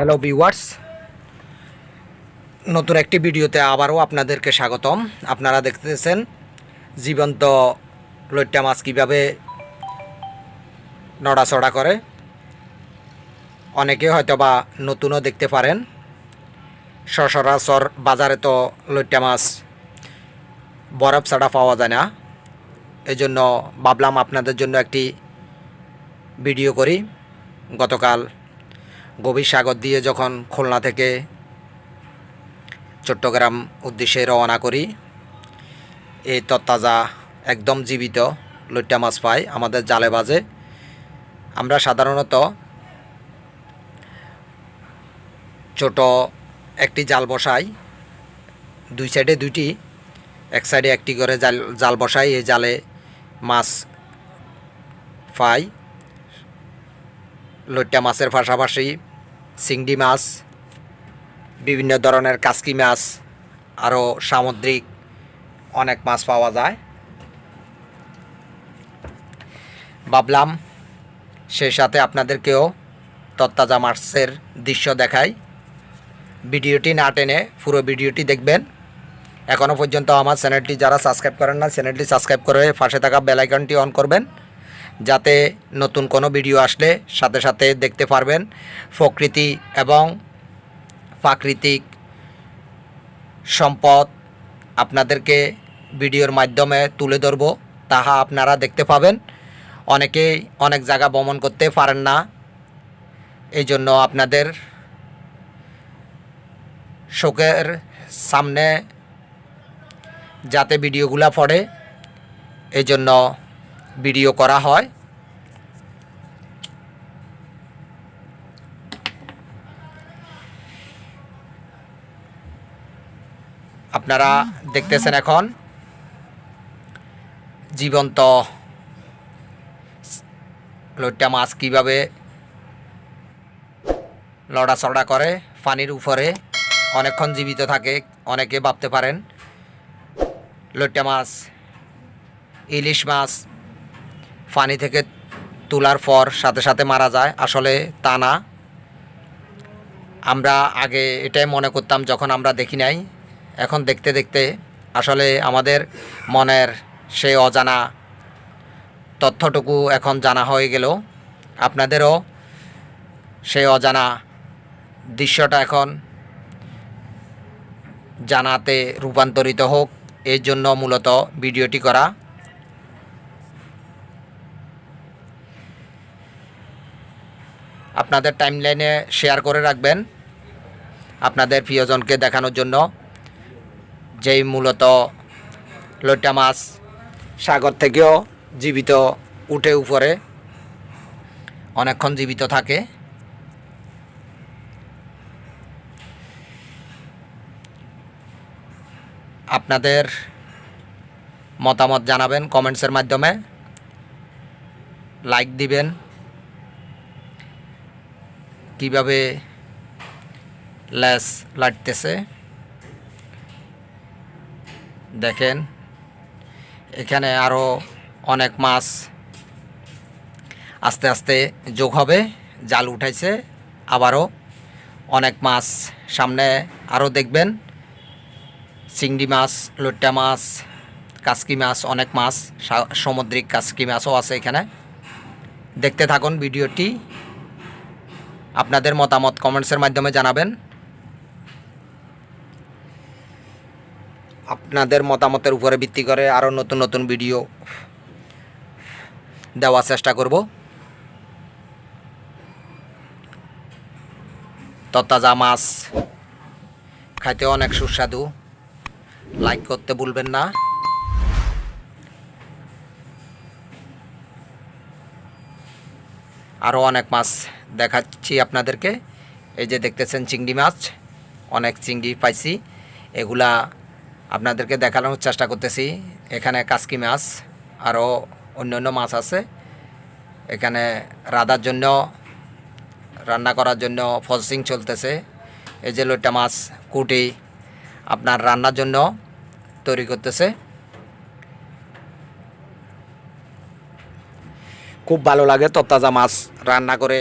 Hello viewers নতুন একটি ভিডিওতে আবারও আপনাদেরকে স্বাগতম। আপনারা দেখতেছেন জীবন্ত লইট্টা মাছ কীভাবে নড়াচড়া করে। অনেকে হয়তো বা নতুনও দেখতে পারেন। সচরাচর বাজারে তো লইট্টা মাছ বরফ ছাড়া পাওয়া যায় না। এই জন্য ভাবলাম আপনাদের জন্য একটি ভিডিও করি। গতকাল গভীর সাগর দিয়ে যখন খুলনা থেকে চট্টগ্রাম উদ্দেশ্যে রওনা করি, এই তত্তাজা একদম জীবিত লইট্টা মাছ পাই আমাদের জালে বাজে। আমরা সাধারণত ছোট একটি জাল বসাই, দুই সাইডে দুইটি, এক সাইডে একটি করে জাল জাল বসাই, এই জালে মাছ পাই। লইট্টা মাছের পাশাপাশি চিংড়ি মাছ, বিভিন্ন ধরনের কাসকি মাছ আরও সামুদ্রিক অনেক মাছ পাওয়া যায়। ভাবলাম সেই সাথে আপনাদেরকেও তত্তাজা মাছের দৃশ্য দেখাই। ভিডিওটি না টেনে পুরো ভিডিওটি দেখবেন। এখনও পর্যন্ত আমার চ্যানেলটি যারা সাবস্ক্রাইব করেন না চ্যানেলটি সাবস্ক্রাইব করে পাশে থাকা বেলাইকনটি অন করবেন। যাতে নতুন কোনো ভিডিও আসলে সাথে সাথে দেখতে পারবেন। প্রকৃতি এবং প্রাকৃতিক সম্পদ আপনাদেরকে ভিডিওর মাধ্যমে তুলে ধরব, তাহা আপনারা দেখতে পাবেন। অনেকেই অনেক জায়গা ভ্রমণ করতে পারেন না এই জন্য আপনাদের শোকের সামনে যাতে ভিডিওগুলা পড়ে এই জন্য ভিডিও করা হয়। আপনারা দেখতেছেন এখন জীবন্ত লইট্টা মাছ কীভাবে লড়াচড়া করে পানির উপরে অনেকক্ষণ জীবিত থাকে, অনেকে ভাবতে পারেন লইট্টা মাছ, ইলিশ মাছ পানি থেকে তোলার পর সাথে সাথে মারা যায়। আসলে তা না। আমরা আগে এটাই মনে করতাম যখন আমরা দেখি নাই। এখন দেখতে দেখতে আসলে আমাদের মনের সেই অজানা তথ্যটুকু এখন জানা হয়ে গেল। আপনাদেরও সেই অজানা দৃশ্যটা এখন জানাতে রূপান্তরিত হোক। এর জন্য মূলত ভিডিওটি করা। আপনাদের টাইমলাইনে শেয়ার করে রাখবেন আপনাদের প্রিয়জনকে দেখানোর জন্য। যেই মূলত লোটা মাছ সাগর থেকেও জীবিত উঠে উপরে, অনেকক্ষণ জীবিত থাকে। আপনাদের মতামত জানাবেন কমেন্টসের মাধ্যমে। লাইক দিবেন। কীভাবে ল্যাস লাটতেছে দেখেন, এখানে আরও অনেক মাছ আস্তে আস্তে যোগ হবে, জাল উঠাইছে, আবারও অনেক মাছ সামনে আরও দেখবেন, চিংড়ি মাছ লইট্টা মাছ, কাসকি মাছ, অনেক মাছ সামুদ্রিক কাসকি মাছও আছে এখানে। দেখতে থাকুন ভিডিওটি। আপনাদের মতামত কমেন্টসের মাধ্যমে জানাবেন। আপনাদের মতামতের উপরে ভিত্তি করে আরও নতুন নতুন ভিডিও দেওয়ার চেষ্টা করব। তত্তাজা মাছ খাইতে অনেক সুস্বাদু। লাইক করতে ভুলবেন না। আরও অনেক মাছ দেখাচ্ছি আপনাদেরকে। এই যে দেখতেছেন চিংড়ি মাছ, অনেক চিংড়ি পাইছি। এগুলা আপনাদেরকে দেখানোর চেষ্টা করতেছি। এখানে কাসকি মাছ আরও অন্য অন্য মাছ আছে। এখানে রাধার জন্য, রান্না করার জন্য প্রসেসিং চলতেছে। এই যে লোটা মাছ, কুটি আপনার রান্নার জন্য তৈরি করতেছে। খুব ভালো লাগে তত্তাজা মাছ রান্না করে,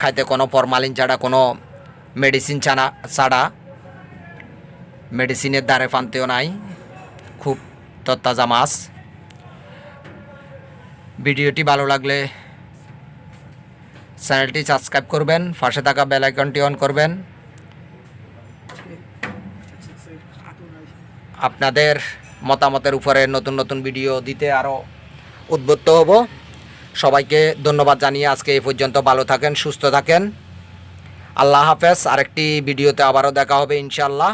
খাইতে কোনো ফরমালিন ছাড়া, কোনো মেডিসিন ছাড়া ছাড়া। মেডিসিনের দ্বারে পান্তেও নাই, খুব তত্তাজা মাছ। ভিডিওটি ভালো লাগলে চ্যানেলটি সাবস্ক্রাইব করবেন, পাশে থাকা বেল আইকনটি অন করবেন। আপনাদের মতামতের উপরে নতুন নতুন ভিডিও দিতে আরও উদ্বুদ্ধ হব। সবাইকে ধন্যবাদ জানিয়ে আজকে এই পর্যন্ত ভালো থাকেন, সুস্থ থাকেন। আল্লাহ হাফেজ, আরেকটি ভিডিওতে আবারও দেখা হবে ইনশাল্লাহ